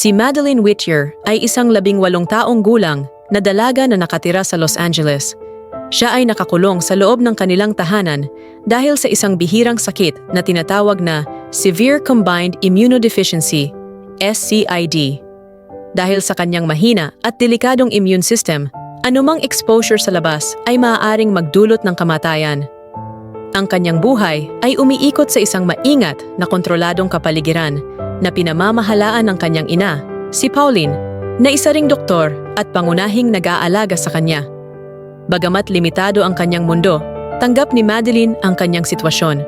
Si Madeline Whittier ay isang labing walong taong gulang na dalaga na nakatira sa Los Angeles. Siya ay nakakulong sa loob ng kanilang tahanan dahil sa isang bihirang sakit na tinatawag na Severe Combined Immunodeficiency, SCID. Dahil sa kanyang mahina at delikadong immune system, anumang exposure sa labas ay maaaring magdulot ng kamatayan. Ang kanyang buhay ay umiikot sa isang maingat na kontroladong kapaligiran na pinamamahalaan ng kanyang ina, si Pauline, na isa ring doktor at pangunahing nag-aalaga sa kanya. Bagamat limitado ang kanyang mundo, tanggap ni Madeline ang kanyang sitwasyon.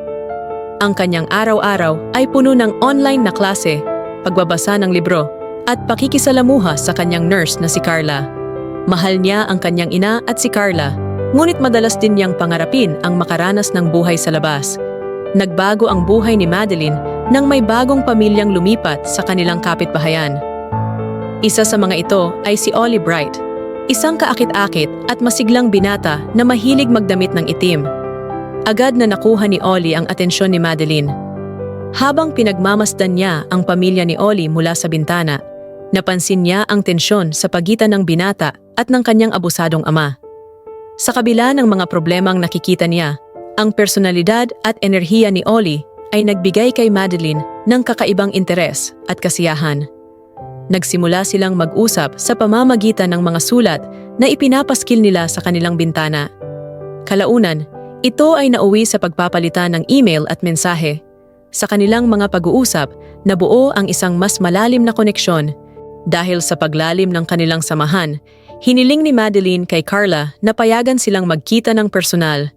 Ang kanyang araw-araw ay puno ng online na klase, pagbabasa ng libro, at pakikisalamuha sa kanyang nurse na si Carla. Mahal niya ang kanyang ina at si Carla, ngunit madalas din niyang pangarapin ang makaranas ng buhay sa labas. Nagbago ang buhay ni Madeline nang may bagong pamilyang lumipat sa kanilang kapitbahayan. Isa sa mga ito ay si Ollie Bright, isang kaakit-akit at masiglang binata na mahilig magdamit ng itim. Agad na nakuha ni Ollie ang atensyon ni Madeline. Habang pinagmamasdan niya ang pamilya ni Ollie mula sa bintana, napansin niya ang tensyon sa pagitan ng binata at ng kanyang abusadong ama. Sa kabila ng mga problemang nakikita niya, ang personalidad at enerhiya ni Ollie ay nagbigay kay Madeline ng kakaibang interes at kasiyahan. Nagsimula silang mag-usap sa pamamagitan ng mga sulat na ipinapaskil nila sa kanilang bintana. Kalaunan, ito ay nauwi sa pagpapalitan ng email at mensahe. Sa kanilang mga pag-uusap, nabuo ang isang mas malalim na koneksyon. Dahil sa paglalim ng kanilang samahan, hiniling ni Madeline kay Carla na payagan silang magkita ng personal.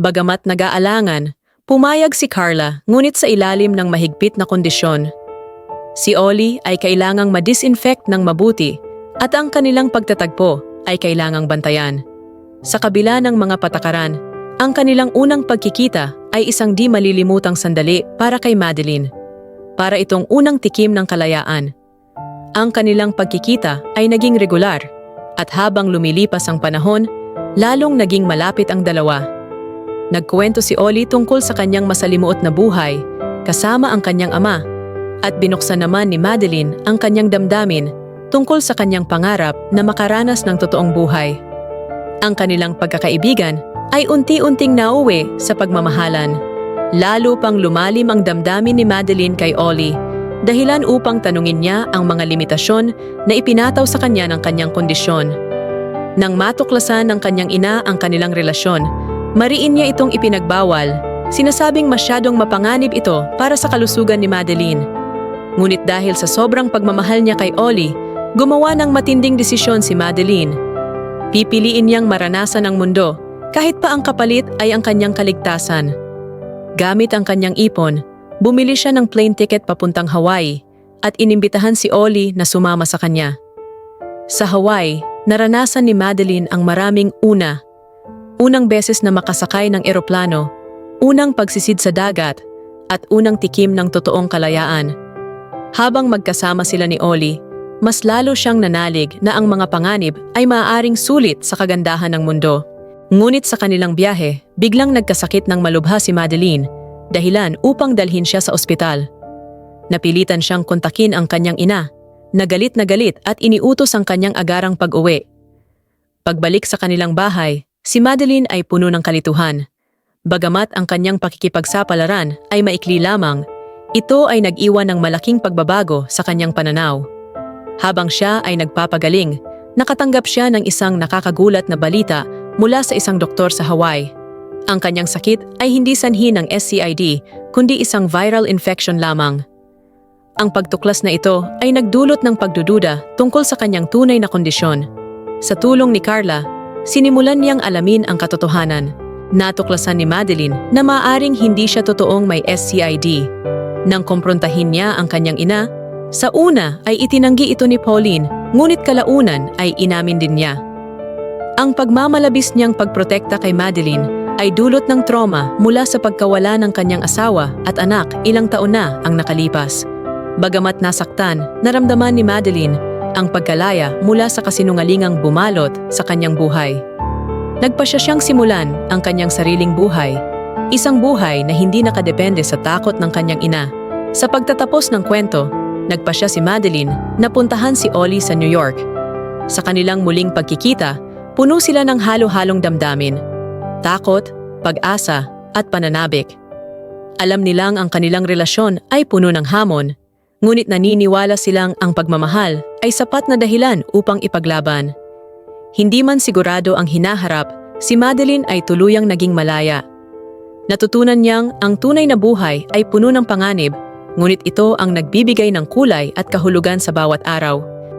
Bagamat nag-aalangan, pumayag si Carla ngunit sa ilalim ng mahigpit na kondisyon. Si Ollie ay kailangang ma-disinfect ng mabuti at ang kanilang pagtatagpo ay kailangang bantayan. Sa kabila ng mga patakaran, ang kanilang unang pagkikita ay isang di malilimutang sandali para kay Madeline. Para itong unang tikim ng kalayaan. Ang kanilang pagkikita ay naging regular at habang lumilipas ang panahon, lalong naging malapit ang dalawa. Nagkuwento si Ollie tungkol sa kanyang masalimuot na buhay kasama ang kanyang ama at binuksan naman ni Madeline ang kanyang damdamin tungkol sa kanyang pangarap na makaranas ng totoong buhay. Ang kanilang pagkakaibigan ay unti-unting nauwi sa pagmamahalan. Lalo pang lumalim ang damdamin ni Madeline kay Ollie dahilan upang tanungin niya ang mga limitasyon na ipinataw sa kanya ng kanyang kondisyon. Nang matuklasan ng kanyang ina ang kanilang relasyon, mariin niya itong ipinagbawal, sinasabing masyadong mapanganib ito para sa kalusugan ni Madeline. Ngunit dahil sa sobrang pagmamahal niya kay Ollie, gumawa ng matinding desisyon si Madeline. Pipiliin niyang maranasan ang mundo, kahit pa ang kapalit ay ang kanyang kaligtasan. Gamit ang kanyang ipon, bumili siya ng plane ticket papuntang Hawaii at inimbitahan si Ollie na sumama sa kanya. Sa Hawaii, naranasan ni Madeline ang maraming una. Unang beses na makasakay ng eroplano, unang pagsisid sa dagat, at unang tikim ng totoong kalayaan. Habang magkasama sila ni Ollie, mas lalo siyang nanalig na ang mga panganib ay maaaring sulit sa kagandahan ng mundo. Ngunit sa kanilang biyahe, biglang nagkasakit ng malubha si Madeline, dahilan upang dalhin siya sa ospital. Napilitan siyang kontakin ang kanyang ina, nagalit na galit at iniutos ang kanyang agarang pag-uwi. Pagbalik sa kanilang bahay, si Madeline ay puno ng kalituhan. Bagamat ang kanyang pakikipagsapalaran ay maikli lamang, ito ay nag-iwan ng malaking pagbabago sa kanyang pananaw. Habang siya ay nagpapagaling, nakatanggap siya ng isang nakakagulat na balita mula sa isang doktor sa Hawaii. Ang kanyang sakit ay hindi sanhi ng SCID, kundi isang viral infection lamang. Ang pagtuklas na ito ay nagdulot ng pagdududa tungkol sa kanyang tunay na kondisyon. Sa tulong ni Carla, sinimulan niyang alamin ang katotohanan. Natuklasan ni Madeline na maaring hindi siya totoong may SCID. Nang komprontahin niya ang kanyang ina, sa una ay itinanggi ito ni Pauline, ngunit kalaunan ay inamin din niya. Ang pagmamalabis niyang pagprotekta kay Madeline ay dulot ng trauma mula sa pagkawala ng kanyang asawa at anak ilang taon na ang nakalipas. Bagamat nasaktan, naramdaman ni Madeline ang pagkalaya mula sa kasinungalingang bumalot sa kanyang buhay. Nagpasya siyang simulan ang kanyang sariling buhay, isang buhay na hindi nakadepende sa takot ng kanyang ina. Sa pagtatapos ng kwento, nagpasya si Madeline na puntahan si Ollie sa New York. Sa kanilang muling pagkikita, puno sila ng halo-halong damdamin. Takot, pag-asa, at pananabik. Alam nilang ang kanilang relasyon ay puno ng hamon, ngunit naniniwala silang ang pagmamahal ay sapat na dahilan upang ipaglaban. Hindi man sigurado ang hinaharap, si Madeline ay tuluyang naging malaya. Natutunan niyang ang tunay na buhay ay puno ng panganib, ngunit ito ang nagbibigay ng kulay at kahulugan sa bawat araw.